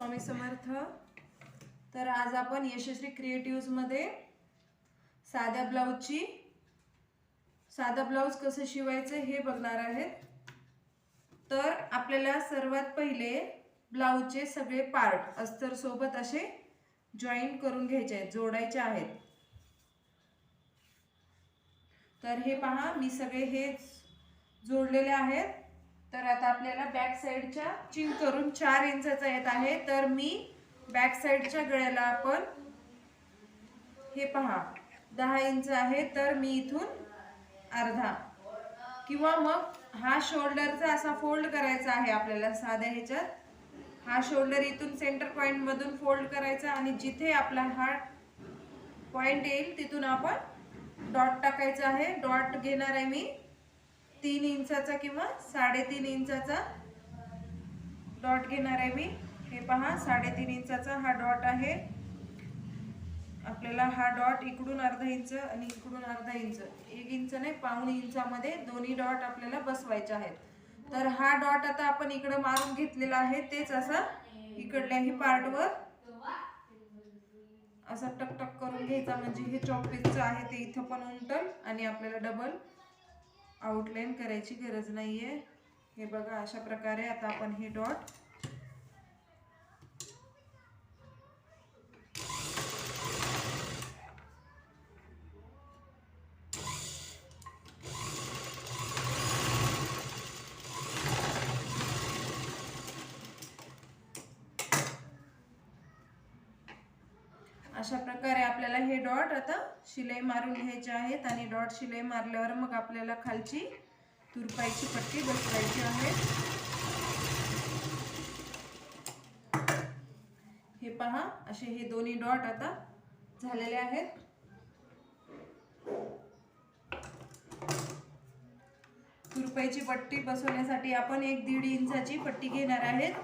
स्वामी समर्थ. तर आज आपण यशस्वी क्रिएटिव्हमध्ये साध्या ब्लाऊजची साधा ब्लाऊज कसं शिवायचं हे बघणार आहेत. तर आपल्याला सर्वात पहिले ब्लाऊजचे सगळे पार्ट अस्तरसोबत असे जॉईन करून घ्यायचे आहेत जोडायचे आहेत. तर हे पहा मी सगळे हे जोडलेले आहेत. तर आता आपल्याला बॅक साईडच्या चिंग करून चार इंचाचा येत आहे. तर मी बॅक साईडच्या गळ्याला आपण हे पहा. दहा इंच आहे. तर मी इथून अर्धा. किंवा मग हा शोल्डरचा असा फोल्ड करायचा आहे आपल्याला साध्या ह्याच्यात. हा शोल्डर इथून सेंटर पॉईंटमधून फोल्ड करायचा आणि जिथे आपला हा पॉईंट येईल तिथून आपण डॉट टाकायचा आहे. डॉट घेणार आहे मी. तीन इंचाचा किंवा साडेतीन इंचाचा डॉट घेणार आहे मी. हे पहा साडेतीन इंचाचा हा डॉट आहे. आपल्याला हा डॉट इकडून अर्धा इंच आणि इकडून अर्धा इंच. एक इंच नाही पाऊण इंचामध्ये दोन्ही डॉट आपल्याला बसवायचे आहेत. तर हा डॉट आता आपण इकडं मारून घेतलेला आहे तेच असा इकडल्याही पार्टवर. असं टकटक करून घ्यायचा म्हणजे हे चॉकलेटचं आहे ते इथं पण उमटल आणि आपल्याला डबल. आउटलाईन करायची गरज नाही आहे हे बघा अशा प्रकारे आता आपण हे डॉट अशा प्रकारे आपल्याला हे डॉट आता शिलाई मारून घ्यायचे आहेत आणि डॉट शिलाई मारल्यावर मग आपल्याला खालची तुरपाईची पट्टी बसवायची आहे. हे पहा असे हे दोन्ही डॉट आता झालेले आहेत. तुरपाईची पट्टी बसवण्यासाठी आपण एक दीड इंचाची पट्टी घेणार आहेत.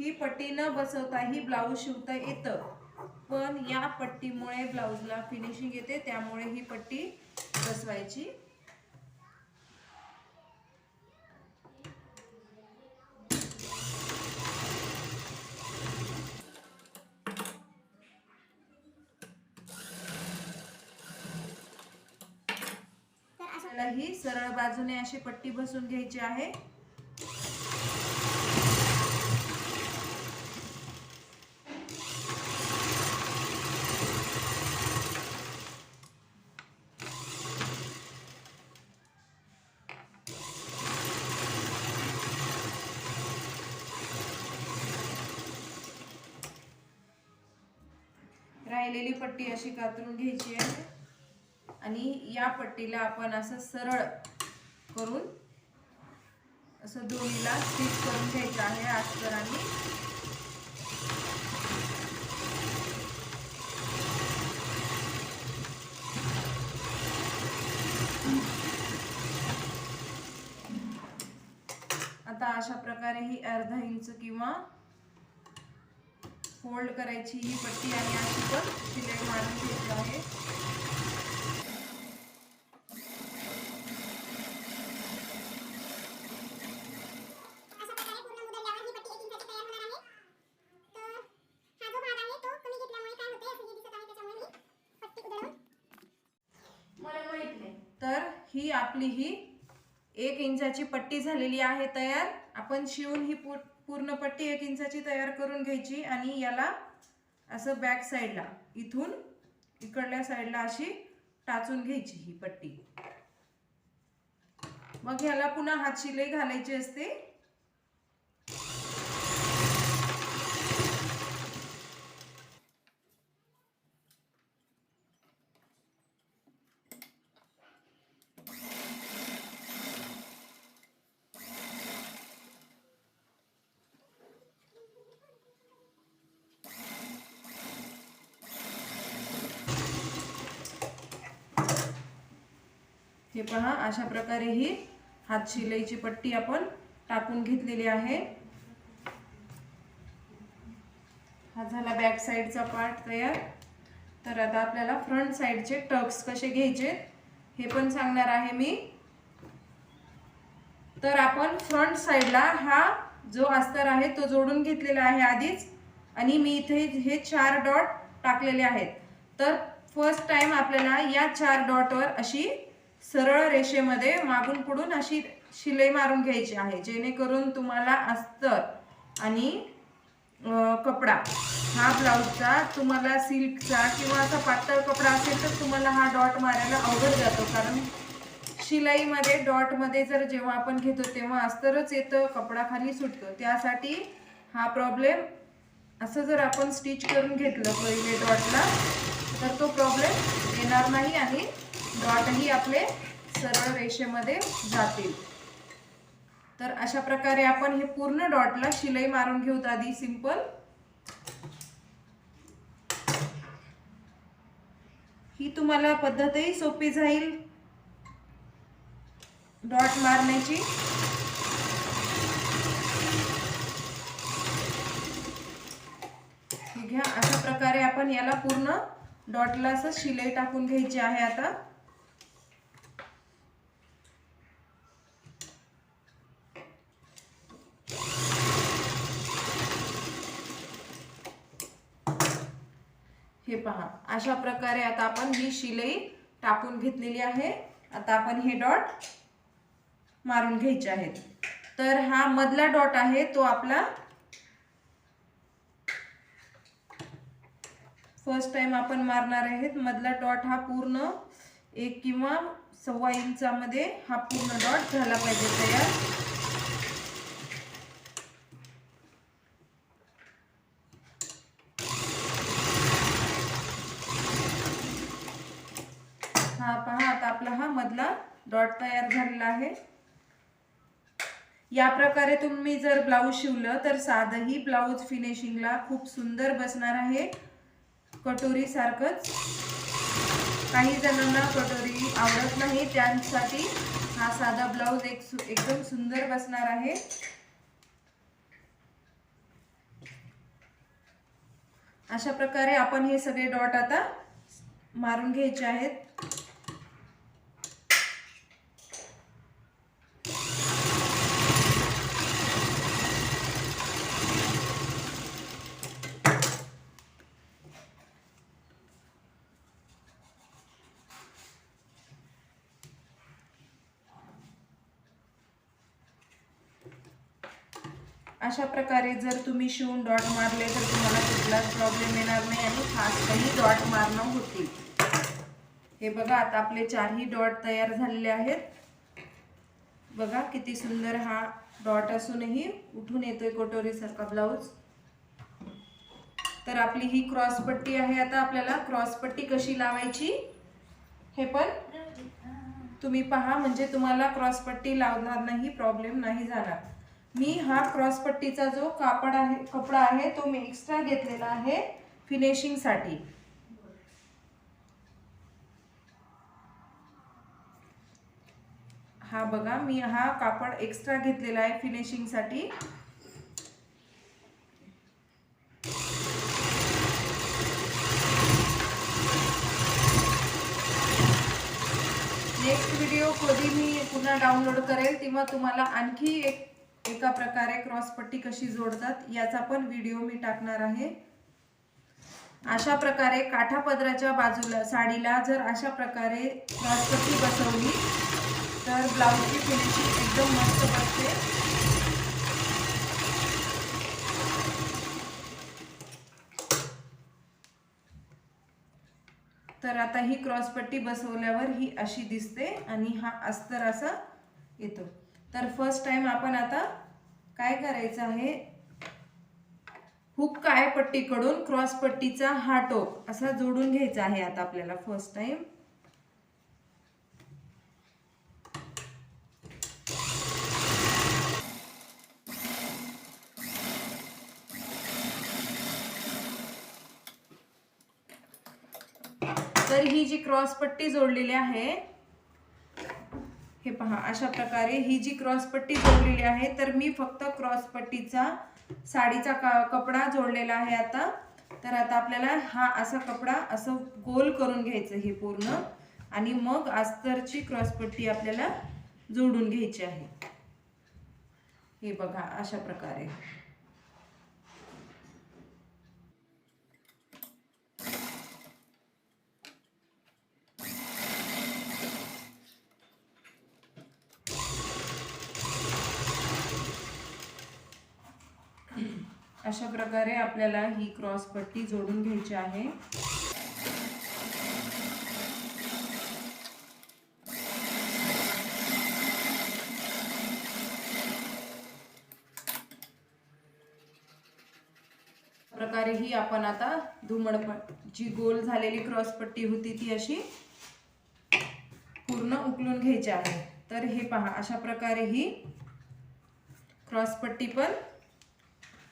ही पट्टी न बसवता ही ब्लाऊज शिवता येतं. पण या पट्टीमुळे ब्लाऊजला फिनिशिंग येते त्यामुळे ही पट्टी बसवायची. ही सरळ बाजूने अशी पट्टी बसून घ्यायची आहे. राहिलेली पट्टी अशी कातरून घ्यायची आहे. आणि या पट्टीला आपण असं सरळ करून असं दोन्हीला स्टिच करून घ्यायचं आहे आजकरांनी आता अशा प्रकारे ही अर्धा इंच किंवा फोल्ड करायची ही पट्टी आणि अशी पण शिलाई मारून घ्यायची आहे. अशा प्रकारे पूर्ण मुदरल्यावर ही पट्टी एक इंचाची तयार होणार आहे. तर हा जो भाग आहे तो कमी घेतल्यामुळे काय होते असं दिसत आहे त्याच्यामुळे मी पट्टी उधळून मला माहीत नाही. तर आपली ही एक इंचाची पट्टी झालेली आहे तयार. आपण शिवून ही पू पूर्ण पट्टी एक इंचाची तयार करून घ्यायची आणि याला असं बॅक साईडला इथून इकडल्या साईडला अशी टाचून घ्यायची ही पट्टी. मग ह्याला पुन्हा हात शिलाई घालायची असते. हे पहा अशा प्रकारे ही हात शिलाईची पट्टी आपण टाकून घेतलेली आहे. हा झाला बॅक साईडचा पार्ट तयार. तर आता आपल्याला फ्रंट साईडचे टक्स कसे घ्यायचे हे पण सांगणार आहे मी. तर आपण फ्रंट साईडला हा जो अस्तर आहे तो जोडून घेतलेला आहे आधीच. आणि मी इथे हे चार डॉट टाकलेले आहेत. तर फर्स्ट टाइम आपल्याला या चार डॉटवर अशी सरळ रेषेमध्ये मागून पुढून अशी शिलाई मारून घ्यायची आहे जेणेकरून तुम्हाला अस्तर आणि कपडा हा ब्लाऊजचा तुम्हाला सिल्कचा किंवा असा पातळ कपडा असेल तर तुम्हाला हा डॉट मारायला अवघड जातो. कारण शिलाईमध्ये डॉटमध्ये जर जेव्हा आपण घेतो तेव्हा अस्तरच येतं कपडा खाली सुटतो. त्यासाठी हा प्रॉब्लेम असं जर आपण स्टिच करून घेतलं पहिले डॉटला तर तो प्रॉब्लेम येणार नाही आणि डॉटही आपले सरळ रेषेमध्ये जातील. तर अशा प्रकारे आपण हे पूर्ण डॉटला शिलाई मारून घेऊत आधी सिंपल. ही तुम्हाला पद्धतही सोपी जाईल. डॉट मारण्याची. घ्या. अशा प्रकारे आपण याला पूर्ण डॉटला असं शिलाई टाकून घ्यायची आहे आता. हे पहा. अशा प्रकारे आता आपण ही शिलाई टाकून घेतलेली आहे. आता आपण हे डॉट मारून घ्यायचे आहेत. तर हा मधला डॉट आहे तो आपला फर्स्ट टाइम आपण मारणार आहेत. मधला डॉट हा पूर्ण एक किंवा सव्वा इंचामध्ये हा पूर्ण डॉट झाला पाहिजे तयार हा पहा आता आपला मधला डॉट तयार झालेला आहे. या प्रकारे तुम्ही जर ब्लाऊज शिवलं तर साधंही ब्लाऊज फिनिशिंगला खूप सुंदर बसणार आहे. कटोरी सारखंच. काही जणांना कटोरी आवडत नाही त्यांसाठी हा साधा ब्लाऊज एक सु- एकदम सुंदर बसणार आहे. अशा प्रकारे आपण हे सगळे डॉट आता मारून घ्यायचे आहेत. अशा प्रकारे जर तुम्ही शिवून डॉट मारले तर तुम्हाला कुठलाच प्रॉब्लेम येणार नाही आणि फास्टही डॉट मारणं होतील. हे बघा आता आपले चारही डॉट तयार झालेले आहेत. बघा किती सुंदर हा डॉट असूनही उठून येतोय कटोरीसारखा ब्लाऊज. तर आपली ही क्रॉसपट्टी आहे. आता आपल्याला क्रॉसपट्टी कशी लावायची हे पण तुम्ही पहा. म्हणजे तुम्हाला क्रॉसपट्टी लावणार नाही प्रॉब्लेम नाही जाणार मी हा क्रॉसपट्टीचा जो कापड आहे कपडा आहे तो मी एक्स्ट्रा घेतलेला आहे फिनिशिंगसाठी हा बघा मी हा कापड एक्स्ट्रा घेतलेला आहे फिनिशिंगसाठी नेक्स्ट व्हिडिओ कधी मी पुन्हा डाउनलोड करेल तेव्हा तुम्हाला आणखी एक एका प्रकारे क्रॉस पट्टी कशी जोडतात याचा पण व्हिडिओ मी टाकणार आहे. अशा प्रकारे काठापदराच्या बाजूला साडीला जर अशा प्रकारे क्रॉस पट्टी बसवली तर ब्लाऊजची फिनिशिंग एकदम मस्त बसते. तर आता ही क्रॉस पट्टी बसवल्यावर ही अशी दिसते आणि हा अस्तर असा येतो. तर फर्स्ट टाइम आपण आता काय करायचं आहे? हुक काय पट्टीकडून क्रॉस पट्टीचा हा टोक असा जोडून घ्यायचा आहे आता आपल्याला फर्स्ट टाइम तर ही जी क्रॉस पट्टी जोडलेली आहे हे पहा अशा प्रकारे ही जी क्रॉसपट्टी जोडलेली आहे तर मी फक्त क्रॉसपट्टीचा साडीचा का कपडा जोडलेला आहे आता. तर आता आपल्याला हा असा कपडा असं गोल करून घ्यायचं हे पूर्ण. आणि मग अस्तरची क्रॉसपट्टी आपल्याला जोडून घ्यायची आहे. हे बघा अशा प्रकारे. अशा प्रकारे आपल्याला ही क्रॉस पट्टी जोडून घ्यायची आहे. प्रकारे ही आपण आता धुमडपट जी गोल झालेली क्रॉस पट्टी होती ती अशी पूर्ण उकलून घ्यायची आहे. तर हे पहा अशा प्रकारे ही क्रॉस पट्टी पण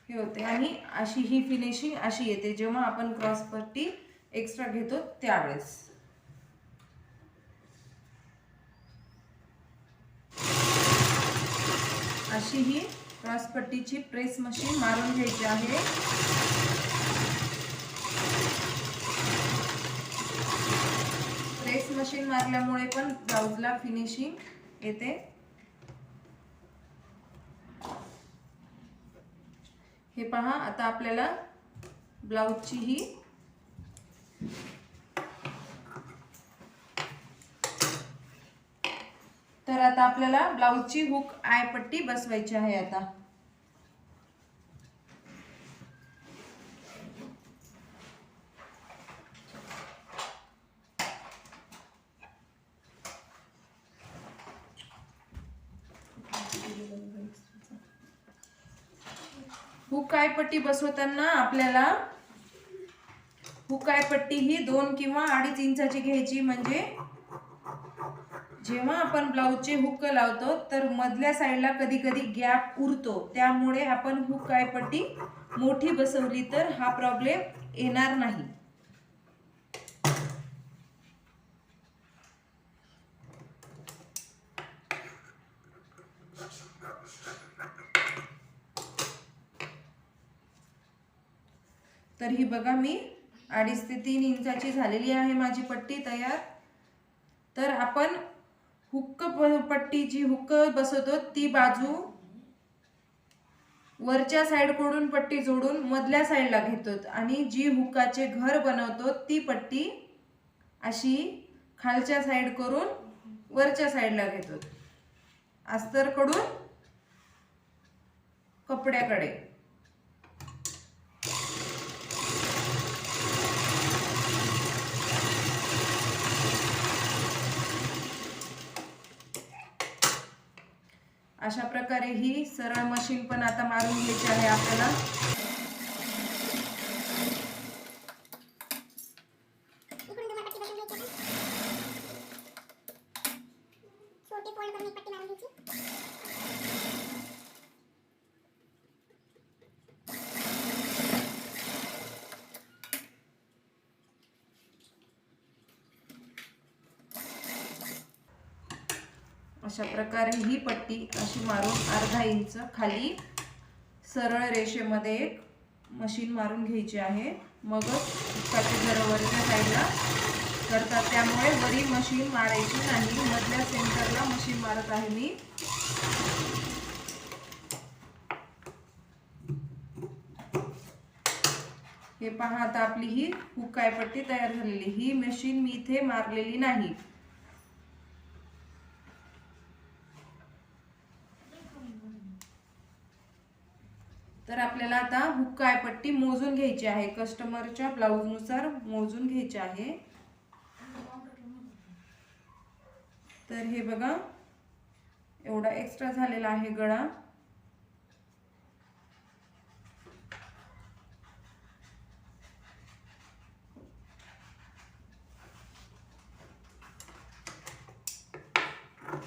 हे होते. आणि अशी ही फिनिशिंग अशी येते. जेव्हा आपण क्रॉस पट्टी एक्स्ट्रा घेतो त्यावेळेस. अशी ही क्रॉस पट्टीची प्रेस मशीन मारून घ्यायची आहे. प्रेस मशीन मारल्यामुळे पण ब्लाउजला फिनिशिंग येते. हे पहा आता आपल्याला ब्लाऊजची ही तर आता आपल्याला ब्लाऊजची हुक आय पट्टी बसवायची आहे आता. हुकाय पट्टी बसवताना आपल्याला हुकाय पट्टी ही दोन किंवा अडीच इंचाची घ्यायची. म्हणजे जेव्हा आपण ब्लाऊजचे हुक लावतो तर मधल्या साईडला कधी कधी गॅप उरतो. त्यामुळे आपण हुकाय पट्टी मोठी बसवली तर हा प्रॉब्लेम येणार नाही. तर ही बघा मी अडीच ते तीन इंचाची झालेली आहे माझी पट्टी तयार. तर आपण हुक्क प- पट्टी जी हुक्क बसवतो ती बाजू वरच्या साईडकडून पट्टी जोडून मधल्या साईडला घेतो आणि जी हुक्काचे घर बनवतो ती पट्टी अशी खालच्या साईड करून वरच्या साईडला घेतो. अस्तरकडून कपड्याकडे. अशा प्रकारे ही सरळ मशीन पण आता मारून घ्यायची आहे आपल्याला इकडून तुम्हाला पट्टी बसवून घ्यायची आहे. छोटी फोल्ड करून एक पट्टी मारून घ्यायची अशा आणि ही पट्टी अशी मारून अर्धा इंच खाली सरळ रेषेमध्ये एक मशीन मारून घ्यायची आहे. मगच हुक्काचे घरं वरच्या साईडला करतात. त्यामुळे वरी मशीन मारायची नाही. मधल्या सेंटरला मशीन मारत आहे मी. हे पहा आता आपली ही हुकायपट्टी तयार झालेली. ही मशीन मी इथे मारलेली नाही. तर आपल्याला आता हुक्काय पट्टी मोजून घ्यायची आहे. कस्टमरच्या ब्लाऊजनुसार मोजून घ्यायची आहे. तर हे बघा एवढा एक्स्ट्रा झालेला आहे गळा.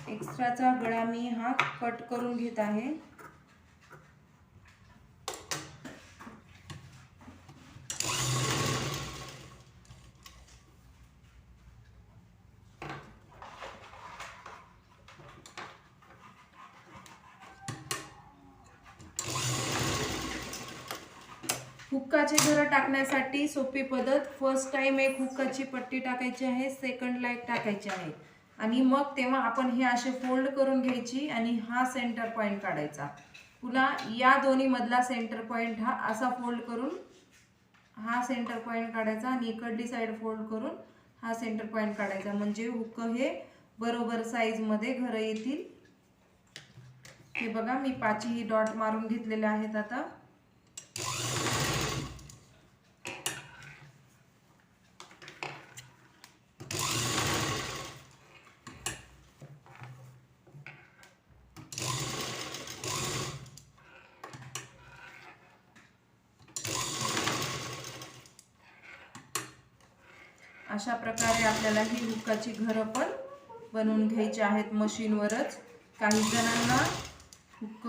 एक्स्ट्राचा गळा मी हा कट करून घेत आहे. हुक्काचे घरं टाकण्यासाठी सोपी पद्धत. फर्स्ट टाइम एक हुक्काची पट्टी टाकायची आहे सेकंडला एक टाकायची आहे. आणि मग तेव्हा आपण हे असे फोल्ड करून घ्यायची आणि हा सेंटर पॉईंट काढायचा. पुन्हा या दोन्ही मधला सेंटर पॉईंट हा असा फोल्ड करून हा सेंटर पॉईंट काढायचा आणि इकडली साईड फोल्ड करून हा सेंटर पॉईंट काढायचा. म्हणजे हुक हे बरोबर साईजमध्ये घरं येतील. हे बघा मी पाचही डॉट मारून घेतलेले आहेत आता. अशा प्रकारे आपल्याला ही हुकाची घरं पण बनवून घ्यायची आहेत मशीनवरच. काही जणांना हुक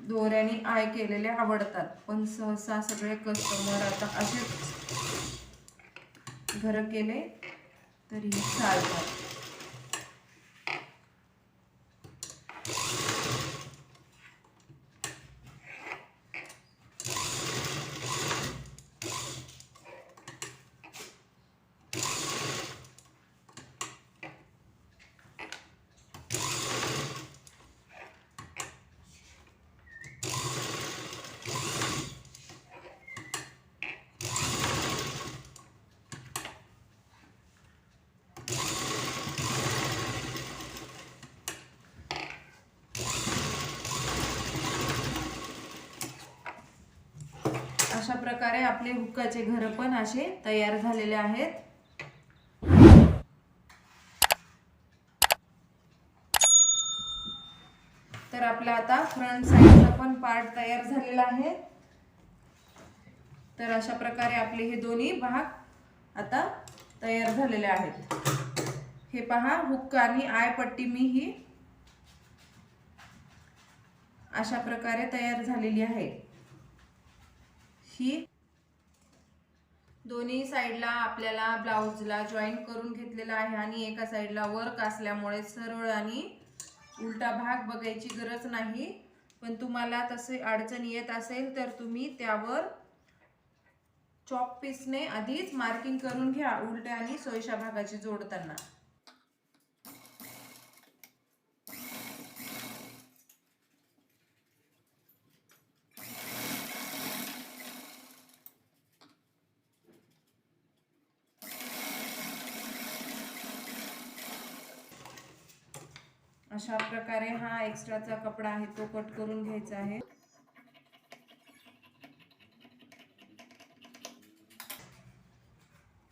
दोऱ्याने आय केलेले आवडतात पण सहसा सगळे कस्टमर आता असेच घरं केले तरी चालतात अशा प्रकारे आपले हुक्काचे घर पण असे तयार झालेले आहेत. तर आपला आता फ्रंट साईडचा पण पार्ट तयार झालेला आहे. तर अशा प्रकारे आपले हे दोन्ही भाग आता तयार झालेले आहेत. हे पहा हुक्क आणि आय पट्टी मी ही अशा प्रकारे तयार झालेली आहे. ही दोन्ही साईडला आपल्याला ब्लाऊजला जॉईन करून घेतलेला आहे आणि एका साईडला वर्क असल्यामुळे सरळ आणि उलटा भाग बघायची गरज नाही. पण तुम्हाला तसे अडचण येत असेल तर तुम्ही त्यावर चॉक पीसने आधीच मार्किंग करून घ्या उलट्या आणि सोयशा भागाची जोडताना. अशा प्रकारे हा एक्स्ट्राचा कपडा आहे तो कट करून घ्यायचा आहे.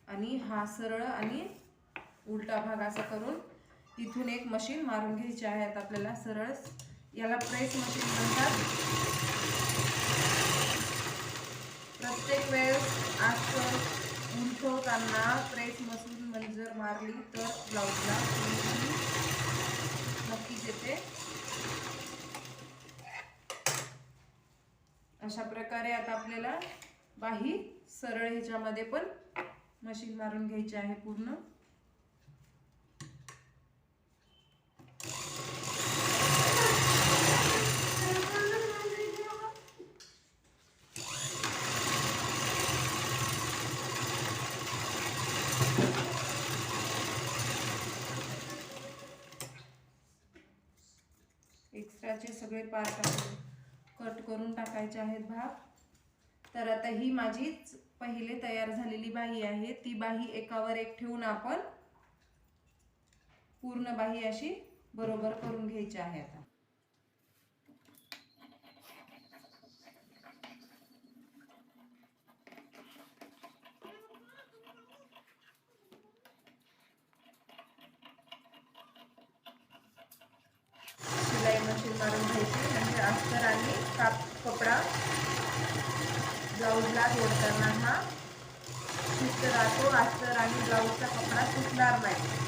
आणि हा सरळ आणि उलटा भाग असा करून तिथून एक मशीन मारून घ्यायची आहे. आता आपल्याला सरळ याला प्रेस मशीन म्हणतात. प्रत्येक वेळेस अस्तर उलटवताना प्रेस मशीन जर मारली तर ब्लाऊजला नक्कीच येते अशा प्रकारे आता आपल्याला बाही सरळ ह्याच्यामध्ये पण मशीन मारून घ्यायची आहे पूर्ण एक्स्ट्राचे सगळे पार्ट कट करून टाकायचे आहेत भाग तर आता ही माझीच पहिले तयार झालेली बाही आहे. ती बाही एकावर एक ठेवून आपण पूर्ण बाही अशी बरोबर करून घ्यायची आहे आता शिलाई मशीन मारून घ्यायची म्हणजे अस्तर आणि काप कपडा ब्लाऊजला हा. शिस्त राहतो अस्तर आणि ब्लाऊजचा कपडा सुटणार नाही.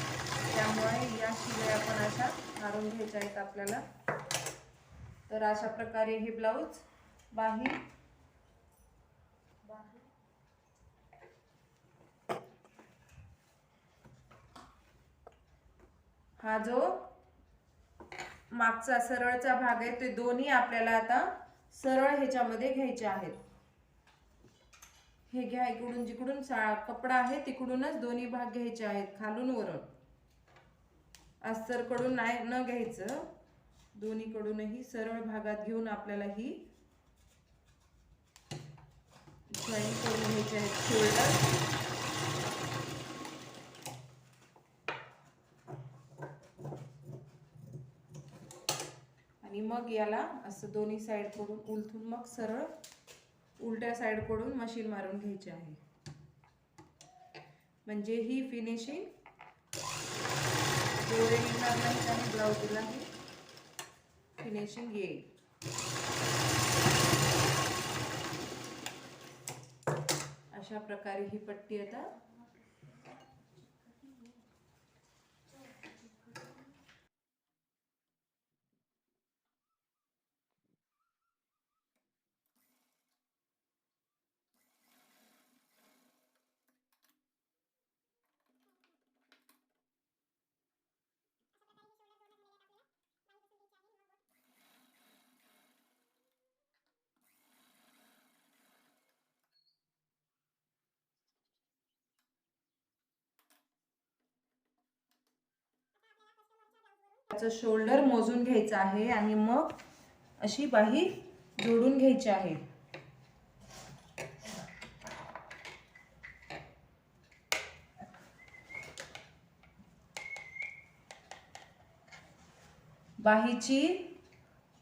त्यामुळे या शिलाई आपण अशा काढून घ्यायच्या आहेत आपल्याला. तर अशा प्रकारे हे ब्लाऊज बाही हा जो मागचा सरळचा भाग आहे ते दोन्ही आपल्याला आता सरळ ह्याच्यामध्ये घ्यायचे आहेत. हे घ्या इकडून जिकडून सा कपडा आहे तिकडूनच दोन्ही भाग घ्यायचे आहेत खालून वरून. अस्तरकडून नाही न घ्यायचं. दोन्हीकडूनही सरळ भागात घेऊन आपल्याला ही जॉईन करून घ्यायचे आहेत शोल्डर आणि मग याला असं दोन्ही साईडकडून उलथून मग सरळ उलट्या साईडकडून मशीन मारून घ्यायची आहे. म्हणजे ही फिनिशिंग डोळे निघणार नाहीत आणि फिनिशिंग येईल. अशा प्रकारे ही पट्टी आता त्याचं शोल्डर मोजून घ्यायचं आहे आणि मग अशी बाही जोडून घ्यायची आहे. बाहीची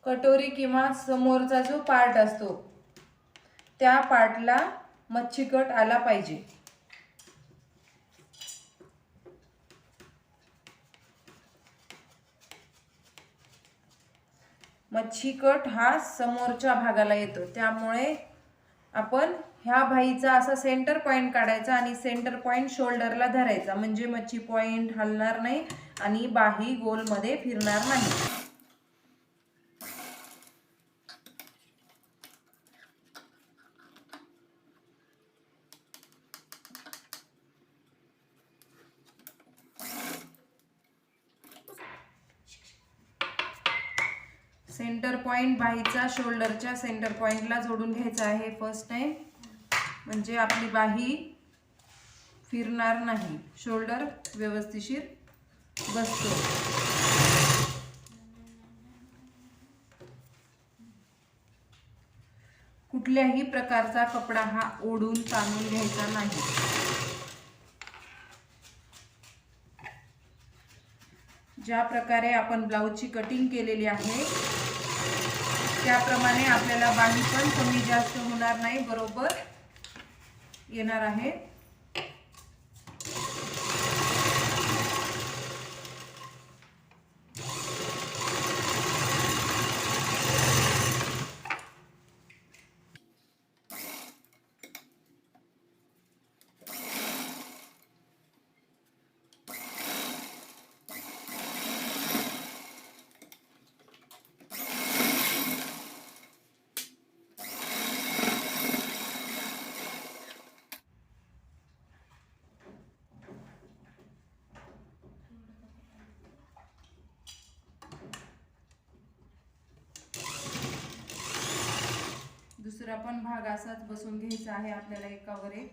कटोरी किंवा समोरचा जो पार्ट असतो त्या पार्टला मच्छीकट आला पाहिजे. चिकट हा समोरच्या भागाला येतो. त्यामुळे आपण ह्या भाईचा असा सेंटर पॉईंट काढायचा आणि सेंटर पॉईंट शोल्डरला धरायचा. म्हणजे मच्छी पॉईंट हलणार नाही आणि बाही गोलमध्ये फिरणार नाही. सेंटर पॉइंट बाहीचा शोल्डरच्या सेंटर पॉइंटला जोडून घ्यायचा आहे फर्स्ट टाइम म्हणजे आपली बाही फिरणार नाही. शोल्डर व्यवस्थिशीर बसतो. कुठल्याही प्रकारचा कपडा हा ओढून ताणून घ्यायचा नाही. ज्या प्रकारे आपण ब्लाऊजची कटिंग केलेली आहे त्याप्रमाणे आपल्याला बाही पण कमी जास्त होणार नाही बरोबर? येणार आहे दुसरा पण भाग असाच बसून घ्यायचा आहे आपल्याला एकावर एक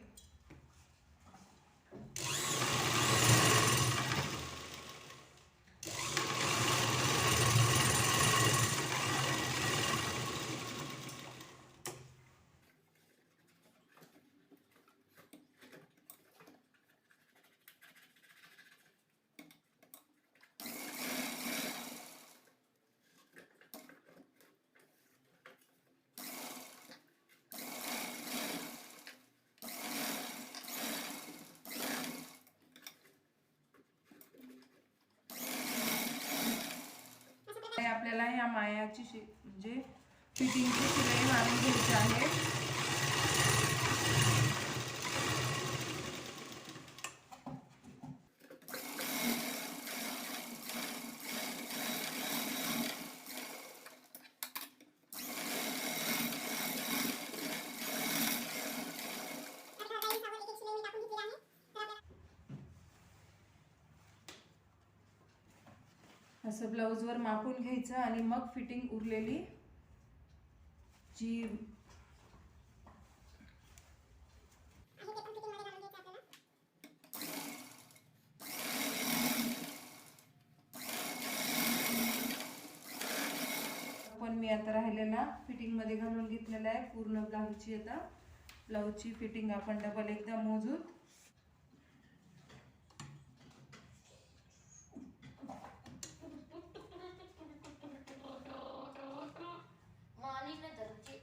हे आपल्याला ह्या मायाची शि म्हणजे फिटिंगची शिलाई मारून घ्यायची आहे आता काही सावर एक एक शिलाई मी टाकून घेतली आहे तर आपल्याला असं ब्लाऊजवर मापून घ्यायचं आणि मग फिटिंग उरलेली जी पण मी आता राहिलेला फिटिंगमध्ये घालून घेतलेला आहे. पूर्ण ब्लाऊजची आता ब्लाऊजची फिटिंग आपण डबल एकदा मोजून मालिक नाही तर ची-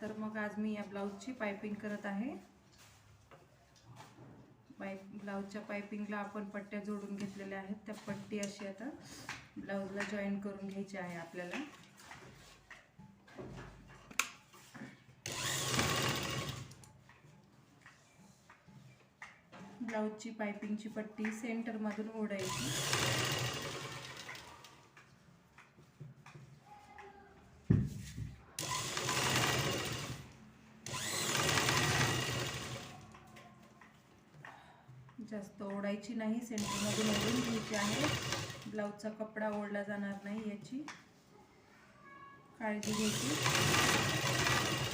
तर मग आज मी या ब्लाऊजची पायपिंग करत आहे. पाईप ब्लाऊजच्या पायपिंगला आपण पट्ट्या जोडून घेतलेल्या आहेत. त्या पट्टी अशी आता ब्लाऊजला जॉईन करून घ्यायची आहे आपल्याला. ब्लाऊजची पायपिंगची पट्टी सेंटरमधून ओढायची जास्त ओढायची नाही सेंटरमधून ओढून घ्यायची आहे. ब्लाऊजचा कपडा ओढला जाणार नाही याची. काळजी घ्यायची.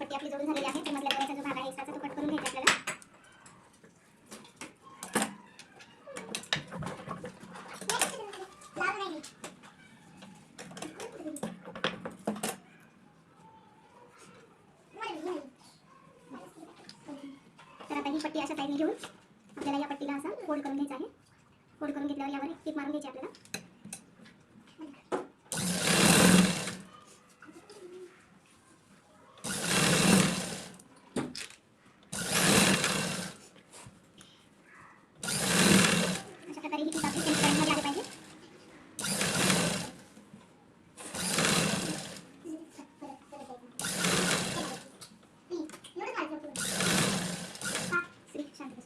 पट्टी आपली जोडून झालेली आहे. ते मधल्या दोऱ्याचा जो भाग आहे एक्स्ट्राचा तो कट करून घ्यायचा आपल्याला. पट्टी अशा साईडने घेऊन आपल्याला या पट्टीला असा फोल्ड करून घ्यायचा आहे. फोल्ड करून घेतल्यावर यावर टिप मारून घ्यायची आपल्याला अशा प्रकारे ही टीप आपली सेंटरमध्ये आली पाहिजे श्री शांत बस.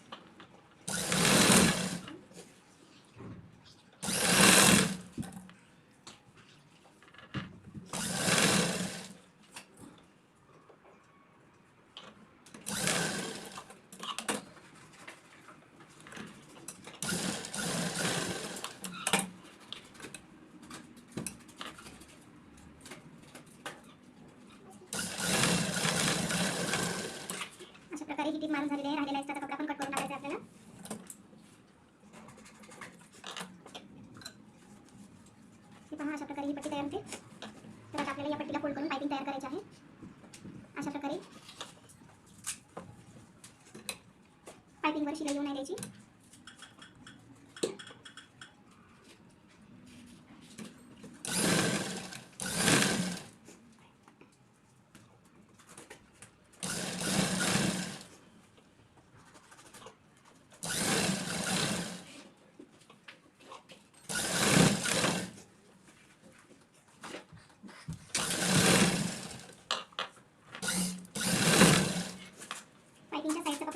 अशा प्रकारे ही मारून झालेली आहे राहिलेला आहे कपडा पण कट करून टाकायचा आपल्याला. हे पहा अशा प्रकारे ही पट्टी तयार होते तर आता आपल्याला या पट्टीला फोल्ड करून पायपिंग तयार करायची आहे अशा प्रकारे पायपिंगवर शिलाई येऊन नाही द्यायची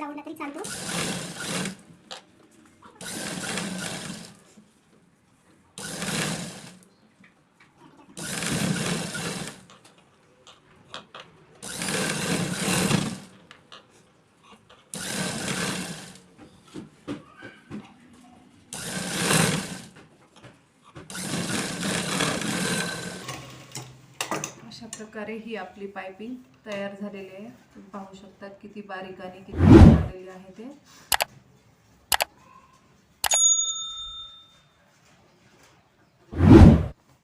लावला तरी चालतो. अशा प्रकारे ही आपली पायपिंग. तयार झालेले आहे. पाहू शकतात किती बारीक आणि किती झालेली आहे ते.